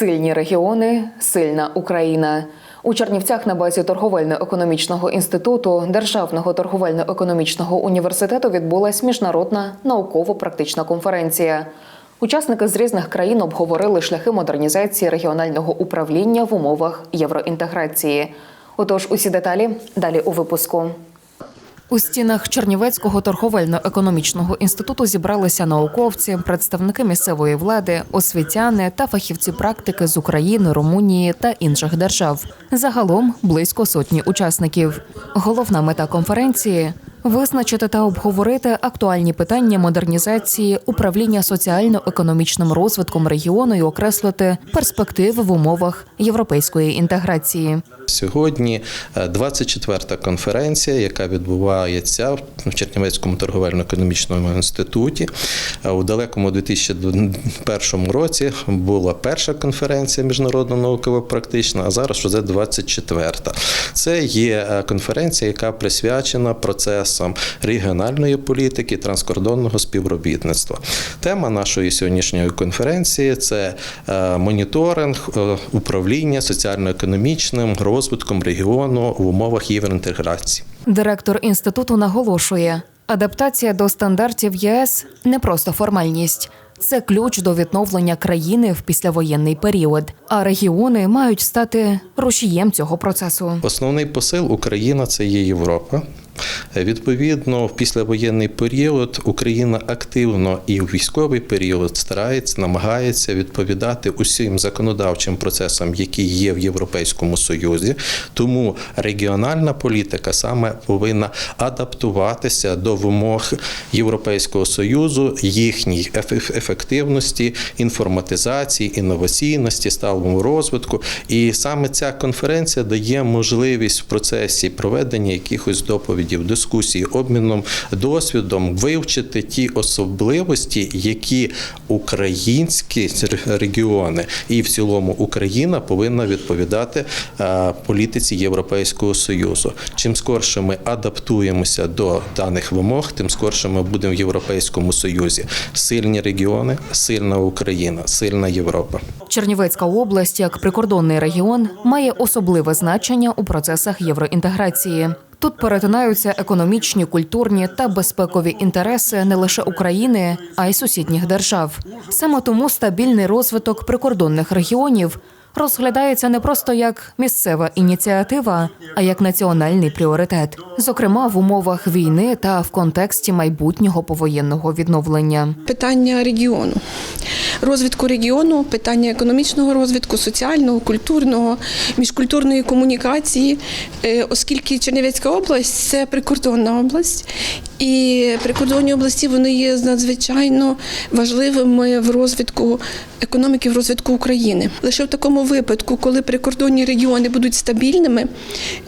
Сильні регіони, сильна Україна. У Чернівцях на базі торговельно-економічного інституту Державного торговельно-економічного університету відбулась міжнародна науково-практична конференція. Учасники з різних країн обговорили шляхи модернізації регіонального управління в умовах євроінтеграції. Отож, усі деталі далі у випуску. У стінах Чернівецького торговельно-економічного інституту зібралися науковці, представники місцевої влади, освітяни та фахівці практики з України, Румунії та інших держав. Загалом близько сотні учасників. Головна мета конференції визначити та обговорити актуальні питання модернізації управління соціально-економічним розвитком регіону і окреслити перспективи в умовах європейської інтеграції. Сьогодні е, 24-та конференція, яка відбувається в Чернівецькому торговельно-економічному інституті. Е, У далекому 2001 році була перша конференція міжнародно науково-практична, а зараз вже 24-та. Це є е, конференція, яка присвячена процесам регіональної політики, транскордонного співробітництва. Тема нашої сьогоднішньої конференції це е, моніторинг е, управління соціально-економічним розвитком регіону в умовах євроінтеграції. Директор інституту наголошує, адаптація до стандартів ЄС не просто формальність. Це ключ до відновлення країни в післявоєнний період, а регіони мають стати рушієм цього процесу. Основний посил Україна це є Європа. Відповідно, в післявоєнний період Україна активно і в військовий період старається, намагається відповідати усім законодавчим процесам, які є в Європейському Союзі. Тому регіональна політика саме повинна адаптуватися до вимог Європейського союзу, їхній ефективності, інформатизації, інноваційності, сталому розвитку. І саме ця конференція дає можливість в процесі проведення якихось доповідів, дискусій, обміном досвідом вивчити ті особливості, які українські регіони і в цілому Україна повинна відповідати е, політиці Європейського союзу. Чим скорше ми адаптуємося до даних вимог, тим скорше ми будемо в Європейському Союзі. Сильні регіони, сильна Україна, сильна Європа. Чернівецька область, як прикордонний регіон, має особливе значення у процесах євроінтеграції. Тут перетинаються економічні, культурні та безпекові інтереси не лише України, а й сусідніх держав. Саме тому стабільний розвиток прикордонних регіонів розглядається не просто як місцева ініціатива, а як національний пріоритет, зокрема в умовах війни та в контексті майбутнього повоєнного відновлення. питання регіону. Розвитку регіону, питання економічного розвитку, соціального, культурного, міжкультурної комунікації, Е, оскільки Чернівецька область це прикордонна область, і прикордонні області вони є надзвичайно важливими в розвитку економіки, в розвитку України. Лише в такому випадку, коли прикордонні регіони будуть стабільними,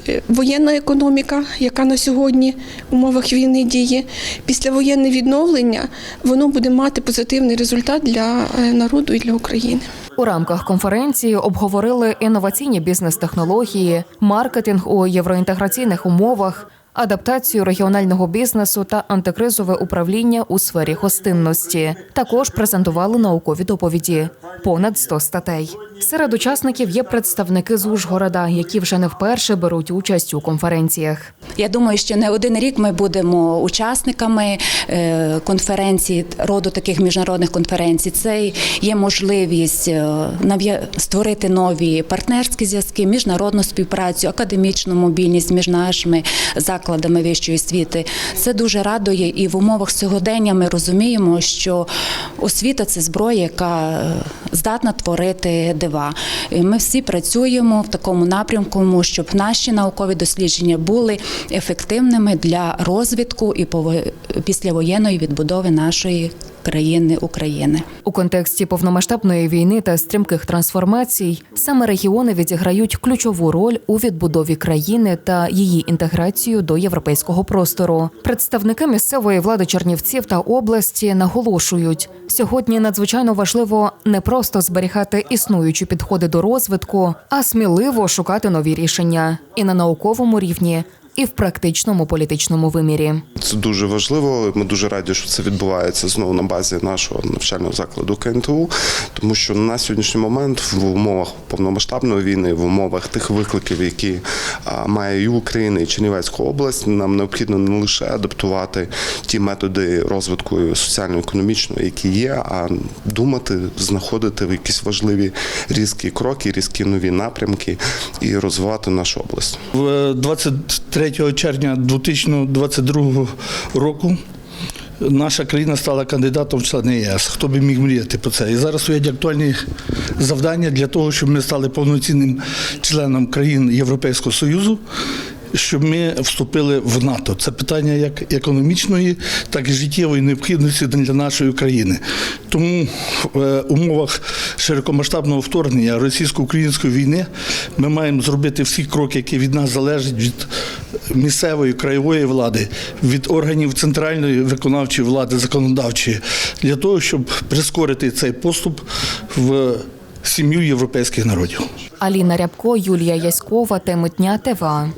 е, воєнна економіка, яка на сьогодні в умовах війни діє, післявоєнне відновлення, воно буде мати позитивний результат для е, народу і для України. У рамках конференції обговорили інноваційні бізнес-технології, маркетинг у євроінтеграційних умовах, адаптацію регіонального бізнесу та антикризове управління у сфері гостинності. Також презентували наукові доповіді. Понад 100 статей. Серед учасників є представники з Ужгорода, які вже не вперше беруть участь у конференціях. Я думаю, що не один рік ми будемо учасниками е, конференцій, роду таких міжнародних конференцій. Це є можливість е, створити нові партнерські зв'язки, міжнародну співпрацю, академічну мобільність між нашими закладами вищої освіти. Це дуже радує, і в умовах сьогодення ми розуміємо, що освіта це зброя, яка е, здатна творити дива. Ми всі працюємо в такому напрямку, щоб наші наукові дослідження були ефективними для розвитку і післявоєнної відбудови нашої країни України. У контексті повномасштабної війни та стрімких трансформацій саме регіони відіграють ключову роль у відбудові країни та її інтеграцію до європейського простору. Представники місцевої влади Чернівців та області наголошують, сьогодні надзвичайно важливо не просто зберігати існуючі підходи до розвитку, а сміливо шукати нові рішення і на науковому рівні. І в практичному політичному вимірі. Це дуже важливо. Ми дуже раді, що це відбувається знову на базі нашого навчального закладу КНТУ, тому що на сьогоднішній момент в умовах повномасштабної війни, в умовах тих викликів, які має і Україна, і Чернівецька область, нам необхідно не лише адаптувати ті методи розвитку соціально-економічного, які є, а думати, знаходити якісь важливі різкі кроки, різкі нові напрямки і розвивати нашу область. В 23 червня 2022 року наша країна стала кандидатом в члени ЄС. Хто би міг мріяти про це? І зараз стоять актуальні завдання для того, щоб ми стали повноцінним членом країн Європейського Союзу. Щоб ми вступили в НАТО. Це питання як економічної, так і життєвої необхідності для нашої країни. Тому в е, умовах широкомасштабного вторгнення російсько-української війни ми маємо зробити всі кроки, які від нас залежать від місцевої краєвої влади, від органів центральної виконавчої влади, законодавчої, для того, щоб прискорити цей поступ в сім'ю європейських народів. Аліна Рябко, Юлія Яськова, теми дня ТВА.